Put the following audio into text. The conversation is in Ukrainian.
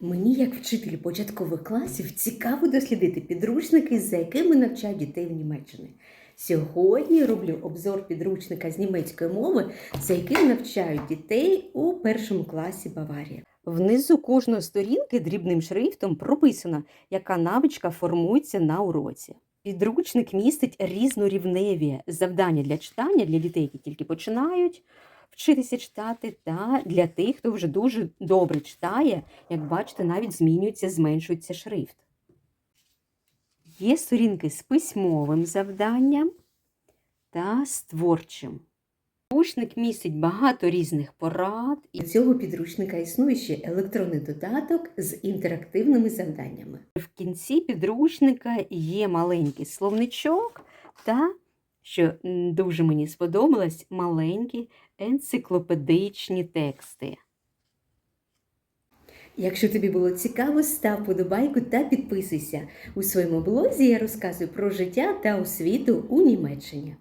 Мені, як вчителі початкових класів, цікаво дослідити підручники, за якими навчають дітей в Німеччині. Сьогодні роблю обзор підручника з німецької мови, за яким навчають дітей у першому класі Баварія. Внизу кожної сторінки дрібним шрифтом прописано, яка навичка формується на уроці. Підручник містить різнорівневі завдання для читання для дітей, які тільки починають вчитися читати, та для тих, хто вже дуже добре читає, як бачите, навіть змінюється, зменшується шрифт. Є сторінки з письмовим завданням та з творчим. Підручник містить багато різних порад. І цього підручника існує ще електронний додаток з інтерактивними завданнями. В кінці підручника є маленький словничок та, що дуже мені сподобалось, маленькі енциклопедичні тексти. Якщо тобі було цікаво, став подобайку та підписуйся. У своєму блозі я розказую про життя та освіту у Німеччині.